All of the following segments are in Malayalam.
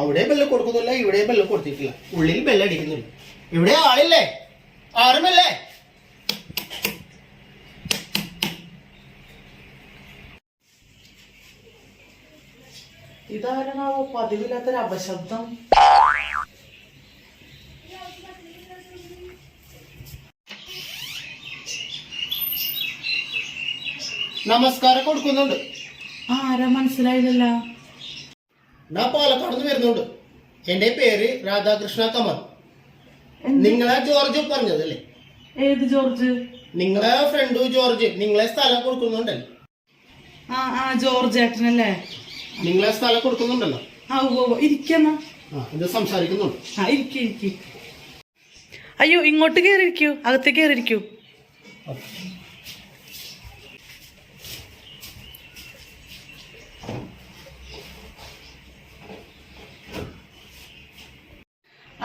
അവിടെ ബെല്ല് കൊടുക്കുന്നില്ല ഇവിടെ ബെല്ല് കൊടുത്തിട്ടില്ല. ഉള്ളിൽ ബെല്ലടിക്കുന്നുണ്ട് ഇവിടെ ആളില്ലേ? ആരുമല്ലേ? ഇതാരണാവോ പതിവില്ലാത്തൊരു അപശബ്ദം? നമസ്കാരം കൊടുക്കുന്നുണ്ട്. ആരാ മനസ്സിലായില്ലല്ലോ? ഞാൻ പാലക്കാട് നിന്ന് വരുന്നുണ്ട്. എന്റെ പേര് രാധാകൃഷ്ണ കമൽ. നിങ്ങളെ ജോർജ് പറഞ്ഞതല്ലേ? ഏത് ജോർജ്? നിങ്ങളെ ഫ്രണ്ട് ജോർജ്. നിങ്ങളെ സ്ഥലം കൊടുക്കുന്നുണ്ടല്ലോ? ആ ആ ജോർജ് ഏട്ടനല്ലേ? നിങ്ങളെ സ്ഥലം കൊടുക്കുന്നുണ്ടല്ലോ? ആ ഓ. ഇരിക്കെന്നാ ഇത് സംസാരിക്കുന്നുണ്ട്. ആ ഇരിക്കെ ഇരിക്കെ. അയ്യോ ഇങ്ങോട്ട് കയറിയിരിക്കൂ അകത്തേക്ക് കയറിയിരിക്കൂ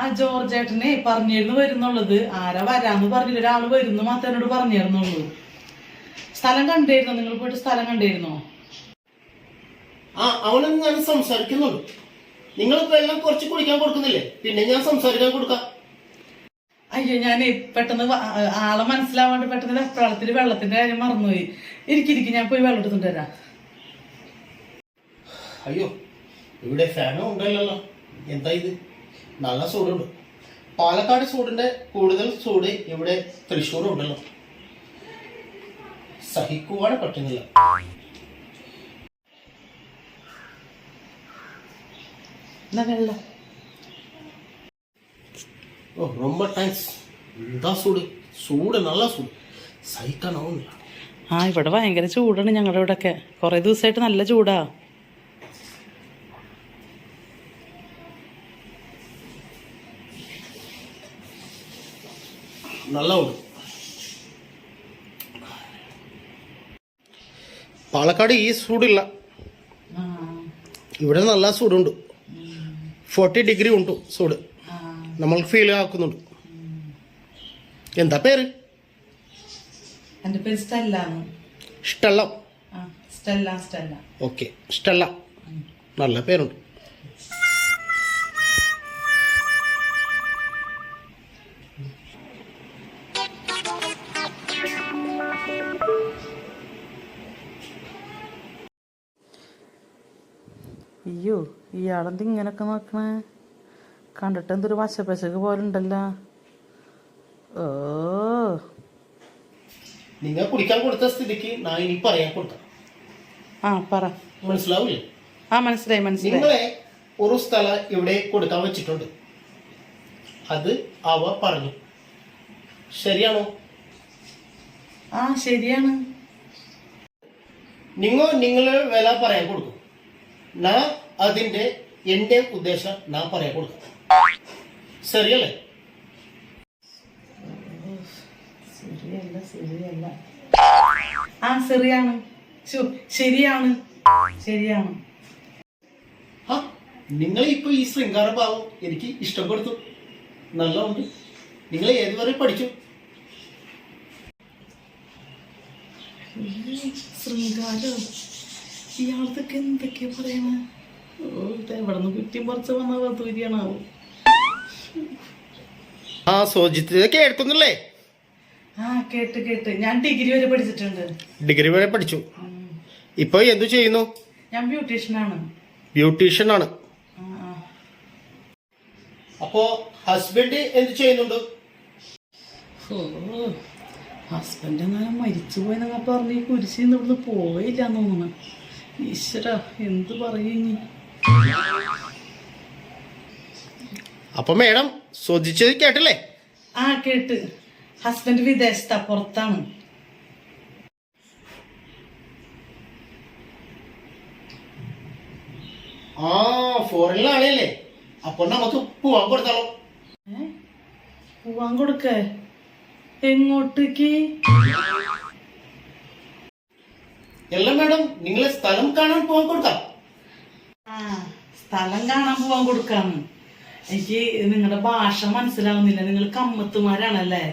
ആ ജോർജ് ഏട്ടനെ പറഞ്ഞിരുന്നു വരുന്നുള്ളത്. ആരാ വരാന്ന് പറഞ്ഞില്ല. ഒരാൾ വരുന്നു മാത്രമേ എന്നോട് പറഞ്ഞിരുന്നുള്ളൂ. സ്ഥലം കണ്ടിരുന്നോ? നിങ്ങൾ പോയിട്ട് സ്ഥലം കണ്ടിരുന്നോ? ആ അവനൊന്നും ഞാൻ സംസാരിക്കുന്നുണ്ട് നിങ്ങൾ വെള്ളം കുറച്ച് കുടിക്കാൻ കൊടുക്കുന്നില്ലേ? പിന്നെ ഞാൻ സംസാരിക്കാൻ കൊടുക്കാം. അയ്യോ ഞാൻ പെട്ടെന്ന് ആളെ മനസ്സിലാവാണ്ട് പെട്ടെന്ന് വെപ്രാളത്തിൽ വെള്ളത്തിന്റെ കാര്യം മറന്നുപോയി. ഇരിക്കിരിക്കും ഞാൻ പോയി വെള്ളം എടുത്തിട്ട് വരാം. അയ്യോ ഇവിടെ ഫാനോ ഉണ്ടല്ലോ എന്താ ഇത്? നല്ല ചൂടുണ്ട് പാലക്കാട് ചൂടിന്റെ കൂടുതൽ ചൂട് ഇവിടെ തൃശ്ശൂർ ഉണ്ടല്ലോ സഹിക്കുവാൻ പറ്റുന്നില്ല എന്നാ വെള്ളം ഓ ரொம்ப താങ്ക്സ് എന്താ ചൂട് ചൂട് നല്ല ചൂട് സഹിക്കാനാവുന്നില്ല ആ ഇവിടെ ഭയങ്കര ചൂടാണ് ഞങ്ങളുടെ ഇവിടെ ഒക്കെ കുറെ ദിവസമായിട്ട് നല്ല ചൂടാ നല്ല ഉണ്ട് പാലക്കാട് ഈ സൂടില്ല ഇവിടെ നല്ല സൂടുണ്ട് ഫോർട്ടി ഡിഗ്രി ഉണ്ട് സൂട് നമ്മൾ ഫീൽ ആക്കുന്നുണ്ട്. എന്താ പേര്? എന്റെ പേര് സ്റ്റെല്ലാന്ന് സ്റ്റെല്ല. ആ സ്റ്റെല്ല സ്റ്റെല്ല. ഓക്കെ ഇഷ്ടല്ല നല്ല പേരുണ്ട്. അയ്യോ ഇയാളെന്ത് ഇങ്ങനൊക്കെ നോക്കണേ? കണ്ടിട്ട് എന്തൊരു വശപ്പശക്ക് പോലെ ഉണ്ടല്ലോ ഓ. നിങ്ങൾ കുടിക്കാൻ കൊടുത്ത സ്ഥിതിക്ക് ഞാൻ ഇനി പറയാൻ കൊടുക്കാം. ആ പറ. മനസ്സിലാവില്ലേ ആ മനസ്സിലായി മനസ്സിലായി. നിങ്ങളെ ഒരു സ്ഥലം ഇവിടെ കൊടുക്കാൻ വെച്ചിട്ടുണ്ട്. അത് അവ പറഞ്ഞു. ശരിയാണോ? ആ ശരിയാണ്. നിങ്ങൾ നിങ്ങളെ വില പറയാൻ കൊടുക്കും. ഞാൻ അതിന്റെ എന്റെ ഉദ്ദേശം നാം പറയാൻ കൊടുക്കാം. ശരിയല്ലേ? ആ ശരിയാണ്. ശരിയാണ്. ശരിയാണ്. നിങ്ങൾ ഇപ്പൊ ഈ ശൃംഗാര ഭാവം എനിക്ക് ഇഷ്ടപ്പെടുത്തു. നല്ലോണ്ട്. നിങ്ങൾ ഏതുവരെ പഠിച്ചു? ശൃംഗാരം ഇയാളത്തൊക്കെ എന്തൊക്കെയാ പറയണ? ഓ ഇത് എവിടെ നിന്ന് കുറ്റിയും പറിച്ച് വന്ന വധൂരിയാണാവോ ആ സോജിത്ത് കേൾക്കുന്നില്ലേ? ആ കേട്ട് കേട്ട്. ഞാൻ ഡിഗ്രി വരെ പഠിച്ചിട്ടുണ്ട്. ഡിഗ്രി വരെ പഠിച്ചു. ഇപ്പൊ എന്തു ചെയ്യുന്നു? ഞാൻ ബ്യൂട്ടീഷ്യനാണ് ബ്യൂട്ടീഷ്യൻ ആണ്. ആ, ആ. അപ്പോ ഹസ്ബൻഡ് എന്ത് ചെയ്യുന്നുണ്ട്? ഹസ്ബൻഡ് എന്നാലും മരിച്ചു പോയെന്നൊക്കെ പറഞ്ഞ് ഈ കുരിശിൽ നിന്ന് ഇവിടുന്ന് പോയില്ല തോന്നുന്നു. ഈശ്വര എന്ത് പറയും ഇനി? അപ്പൊ മേഡം ശ്രദ്ധിച്ചത് കേട്ടില്ലേ? ആ കേട്ട്. ഹസ്ബൻഡ് വിദേശത്താ പുറത്താണ്. ആ ഫോറിനിലാണല്ലേ അപ്പൊ നമുക്ക് പൂവാൻ കൊടുത്താലോ പൂവാൻ കൊടുക്ക. എങ്ങോട്ടേക്ക്? എല്ലാം മേഡം നിങ്ങളെ സ്ഥലം കാണാൻ പോവാൻ കൊടുക്കാം. ആ. സ്ഥലം കാണാൻ പോവാൻ കൊടുക്കാന്ന് എനിക്ക് നിങ്ങളുടെ ഭാഷ മനസ്സിലാവുന്നില്ല. നിങ്ങൾ കമ്മത്തുമാരാണല്ലേ?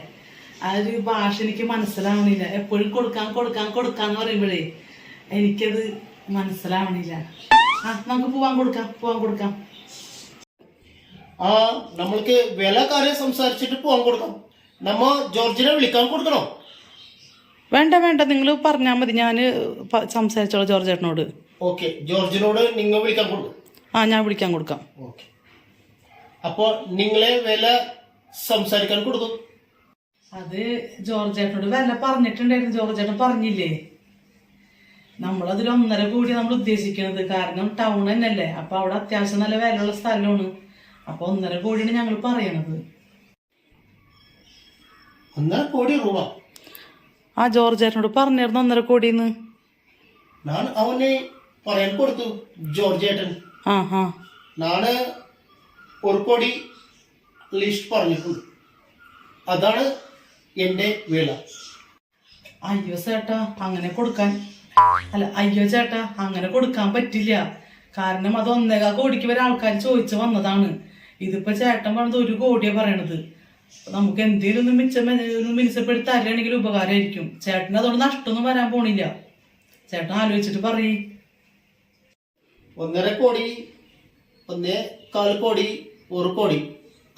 ആ ഒരു ഭാഷ എനിക്ക് മനസ്സിലാവണില്ല. എപ്പോഴും കൊടുക്കാൻ കൊടുക്കാൻ കൊടുക്കാന്ന് പറയുമ്പോഴേ എനിക്കത് മനസ്സിലാവണില്ല. ആ നമുക്ക് പോവാൻ കൊടുക്കാം പോവാൻ കൊടുക്കാം. ആ നമ്മൾക്ക് വില കാര്യം സംസാരിച്ചിട്ട് പോവാൻ കൊടുക്കാം. നമ്മ ജോർജിനെ വിളിക്കാൻ കൊടുക്കണോ. വേണ്ട വേണ്ട. നിങ്ങൾ പറഞ്ഞാൽ മതി. ഞാൻ സംസാരിച്ചോളാം ജോർജ് ചേട്ടനോട് ഓക്കെ ജോർജിനോട് നിങ്ങൾ വിളിക്കാൻ കൊടുക്കും. ആ ഞാൻ വിളിക്കാൻ കൊടുക്കാം. ഓക്കെ. അപ്പോ നിങ്ങളെ വില സംസാരിക്കാൻ കൊടുത്തു. അത് ജോർജ് ചേട്ടനോട് വില പറഞ്ഞിട്ടുണ്ടായിരുന്നു. ജോർജ് ചേട്ടൻ പറഞ്ഞില്ലേ? നമ്മളതിൽ ഒന്നര കോടി നമ്മൾ ഉദ്ദേശിക്കുന്നത് കാരണം ടൗൺ തന്നെയല്ലേ? അപ്പൊ അവിടെ അത്യാവശ്യം നല്ല വിലയുള്ള സ്ഥലമാണ്. അപ്പൊ ഒന്നര കോടിയാണ് ഞങ്ങൾ പറയണത്. ഒന്നര കോടി രൂപ. ആ ജോർജ് ചേട്ടനോട് പറഞ്ഞിരുന്നു ഒന്നര കോടിന്ന്. ഞാൻ അവനെ പറയാൻ കൊടുത്തു ജോർജ് ആ ഒരു കോടി ലിസ്റ്റ് പറഞ്ഞിട്ടുണ്ട്. അതാണ് എന്റെ വില അയ്യോ ചേട്ടാ അങ്ങനെ കൊടുക്കാൻ. അല്ല അയ്യോ ചേട്ടാ അങ്ങനെ കൊടുക്കാൻ പറ്റില്ല. കാരണം അത് ഒന്നേകാ കോടിക്ക് വരെ ആൾക്കാർ ചോദിച്ചു വന്നതാണ്. ഇതിപ്പോ ചേട്ടൻ പറഞ്ഞത് ഒരു കോടിയാ പറയണത്. നമുക്ക് എന്തെങ്കിലും ഒന്ന് മിച്ചം മിനിസപ്പെടുത്തി തരികയാണെങ്കിൽ ഉപകാരമായിരിക്കും. ചേട്ടന് അതുകൊണ്ട് നഷ്ടമൊന്നും വരാൻ പോണില്ല. ചേട്ടൻ ആലോചിച്ചിട്ട് പറയ്. ഒന്നര കോടി ഒന്നേ കാൽ കോടി ഒരു കോടി.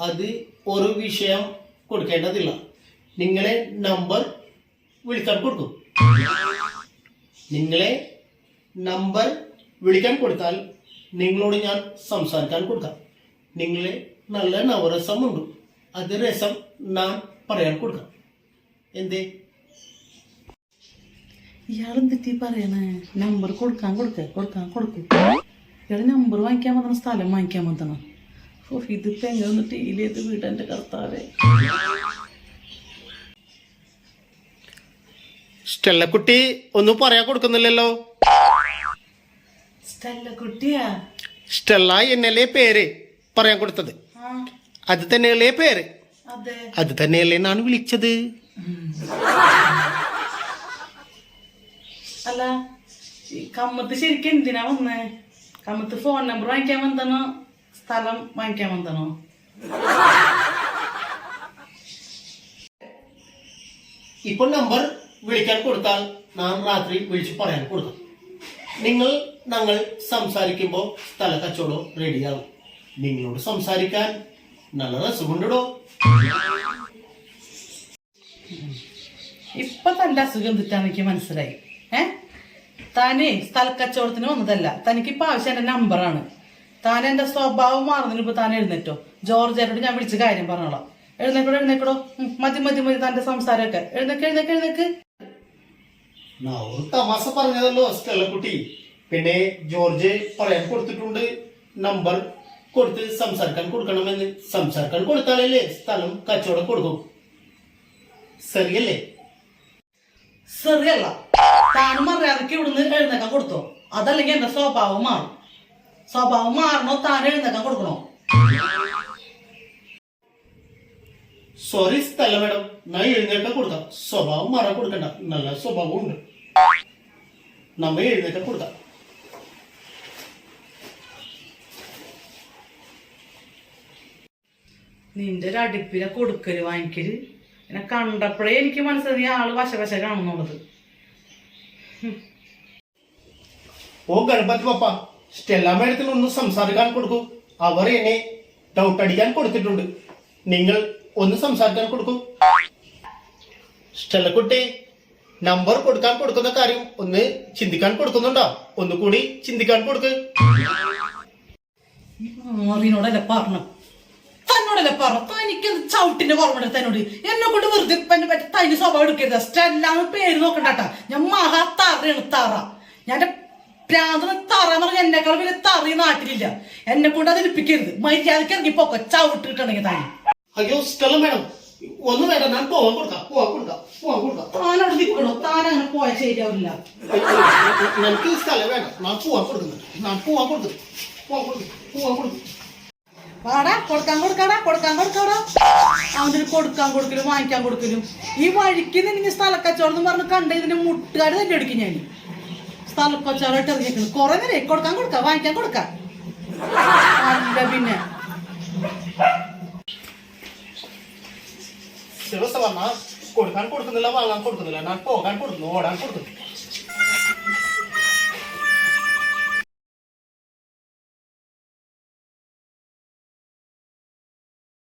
അത് ഒരു വിഷയം കൊടുക്കേണ്ടതില്ല. നിങ്ങളെ നമ്പർ വിളിക്കാൻ കൊടുക്കും. നിങ്ങളെ നമ്പർ വിളിക്കാൻ കൊടുത്താൽ നിങ്ങളോട് ഞാൻ സംസാരിക്കാൻ കൊടുക്കാം. നിങ്ങളെ നല്ല നവരസമുണ്ട് അത് രസം നാം പറയാൻ കൊടുക്കാം. എന്തേ? ഇയാൾ എന്തെത്തി പറയണേ? നമ്പർ കൊടുക്കാൻ കൊടുക്ക കൊടുക്കാൻ കൊടുക്കും. ഇയാൾ നമ്പർ വാങ്ങിക്കാൻ വന്ന സ്ഥലം വാങ്ങിക്കാൻ വന്നണം ഓ ഇതിപ്പോ എങ്ങനെ ഒന്ന് ടീൽ ചെയ്ത് വീടെന്റെ കർത്താവേ. സ്റ്റെല്ലക്കുട്ടി ഒന്നും പറയാൻ കൊടുക്കുന്നില്ലല്ലോ. സ്റ്റെല്ല കുട്ടിയാ സ്റ്റെല്ല എന്നല്ലേ പേര് പറയാൻ കൊടുത്തത്? ആ. അത് തന്നെയല്ലേ പേര്? അതെ. അത് തന്നെയല്ലേ ഞാൻ വിളിച്ചത്. അല്ല കമ്മത്ത് ശരിക്കും എന്തിനാ വന്നേ? കമ്മത്ത് ഫോൺ നമ്പർ വാങ്ങിക്കാൻ വന്നോ സ്ഥലം വാങ്ങിക്കാൻ വന്നോ ഇപ്പൊ നമ്പർ വിളിക്കാൻ കൊടുത്താൽ നാം രാത്രി വിളിച്ച് പറയാൻ കൊടുക്കും. നിങ്ങൾ ഞങ്ങൾ സംസാരിക്കുമ്പോൾ സ്ഥല കച്ചവടം റെഡിയാവും നിങ്ങളോട് സംസാരിക്കാൻ നല്ല രസമുണ്ടോ ഇപ്പൊ തന്റെ അസുഖം എന്തിട്ടാന്ന് എനിക്ക് മനസ്സിലായി. ഏ? താനേ സ്ഥലക്കച്ചവടത്തിന് വന്നതല്ല. തനിക്ക് ഇപ്പൊ ആവശ്യം എന്റെ നമ്പറാണ്. താൻ എന്റെ സ്വഭാവം മാറുന്നതിന് ഇപ്പൊ താൻ എഴുന്നേറ്റോ? ജോർജേട്ടോട് ഞാൻ വിളിച്ച കാര്യം പറഞ്ഞോളാം. എഴുന്നേക്കടോ എഴുന്നേക്കടോ. മതി മതി മതി തന്റെ സംസാരമൊക്കെ. എഴുന്നേക്ക് എഴുന്നേക്ക് എഴുന്നേക്ക്. തമാശ പറഞ്ഞതല്ലോ സ്റ്റെല്ലക്കുട്ടി പിന്നെ ജോർജ് പറയാൻ കൊടുത്തിട്ടുണ്ട് നമ്പർ കൊടുത്ത് സംസാരിക്കാൻ കൊടുക്കണമെന്ന്. സംസാരിക്കാൻ കൊടുത്താലല്ലേ സ്ഥലം കച്ചവടം കൊടുക്കും. ശരിയല്ലേ? ശരിയല്ല താനും മര്യാദയ്ക്ക് ഇവിടുന്ന് എഴുന്നേക്കാൻ കൊടുത്തോ. അതല്ലെങ്കിൽ എന്റെ സ്വഭാവം മാറും. സ്വഭാവം മാറണോ? താൻ എഴുന്നേക്കാൻ കൊടുക്കണോ? സോറി സ്ഥല മേഡം. ഞാൻ എഴുന്നേക്കാൻ കൊടുക്കാം. സ്വഭാവം മാറാൻ കൊടുക്കണ്ട. നല്ല സ്വഭാവം ഉണ്ട്. നമ്മ എഴുന്നേക്കാൻ കൊടുക്കാം. നിന്റെ ഒരു അടുപ്പിലെ കൊടുക്കൽ വാങ്ങിക്കൽ. എന്നെ കണ്ടപ്പോഴേ എനിക്ക് മനസ്സിലായി ആൾ വശവശ കാണുന്നുള്ളത് ഓ ഗണപതി പപ്പ സ്റ്റെല്ല മേഡത്തിന് ഒന്ന് സംസാരിക്കാൻ കൊടുക്കൂ. അവർ എന്നെ ഡൗട്ട് അടിക്കാൻ കൊടുത്തിട്ടുണ്ട്. നിങ്ങൾ ഒന്ന് സംസാരിക്കാൻ കൊടുക്കൂ. സ്റ്റെല്ലക്കുട്ടി നമ്പർ കൊടുക്കാൻ കൊടുക്കുന്ന കാര്യം ഒന്ന് ചിന്തിക്കാൻ കൊടുക്കുന്നുണ്ടോ? ഒന്നുകൂടി ചിന്തിക്കാൻ കൊടുക്ക്. പറഞ്ഞു തന്നോടല്ലേ? പറഞ്ഞു എനിക്ക് ചവിട്ടിന്റെ കുറവുണ്ട് തന്നോട്. എന്നെ കൊണ്ട് വെറുതെ എന്നെ പറ്റി തനി സ്വഭാവം എടുക്കരുത്. സ്റ്റെല്ലാന്ന് പേര് നോക്കണ്ടാട്ടാ ഞാൻ മഹാ തറയാണ് തറ. ഞാൻ പ്രാന്തന തറ എന്ന് പറഞ്ഞാൽ എന്നെക്കാൾ വലിയ തറ നാട്ടിലില്ല. എന്നെ കൊണ്ട് അത് എടുപ്പിക്കരുത് മര്യാദയ്ക്ക് ഇറങ്ങി പോക്ക. ചവിട്ടിട്ടുണ്ടെങ്കിൽ താൻ അയ്യോ സ്റ്റെല്ല മേഡം ഒന്നും വേണ്ട. ഞാൻ പോവാൻ കൊടുക്കാം. പോവാൻ കൊടുക്കാം. പോവാൻ കൊടുക്കാം. താനവിടെ നിൽക്കണോ? താൻ അങ്ങനെ പോയാൽ ശരിയാവില്ല. എനിക്ക് സ്ഥലം വേണം. ഞാൻ പോവാൻ കൊടുക്കുന്നുണ്ട്. ഞാൻ പോവാൻ കൊടുക്കുന്നു പോവാൻ കൊടുക്കും പോവാൻ കൊടുക്കും വാടാ കൊടുക്കാൻ കൊടുക്കാടാ കൊടുക്കാൻ കൊടുക്കാടാ. അവനൊരു കൊടുക്കാൻ കൊടുക്കലും വാങ്ങിക്കാൻ കൊടുക്കലും. ഈ വഴിക്ക് നിന്ന് സ്ഥലക്കച്ചവടം എന്ന് പറഞ്ഞ് കണ്ട ഇതിന് മുട്ടുകാർ തന്നെ അടിക്കും ഞാൻ സ്ഥലക്കച്ചവടമായിട്ട് ഇറങ്ങിയിരിക്കുന്നു കുറെ നേരം കൊടുക്കാൻ കൊടുക്കാം വാങ്ങിക്കാൻ കൊടുക്കാം. പിന്നെ. കൊടുക്കാൻ കൊടുക്കുന്നില്ല വാങ്ങാൻ കൊടുക്കുന്നില്ല. ഞാൻ പോകാൻ കൊടുക്കുന്നു ഓടാൻ കൊടുക്കുന്നു.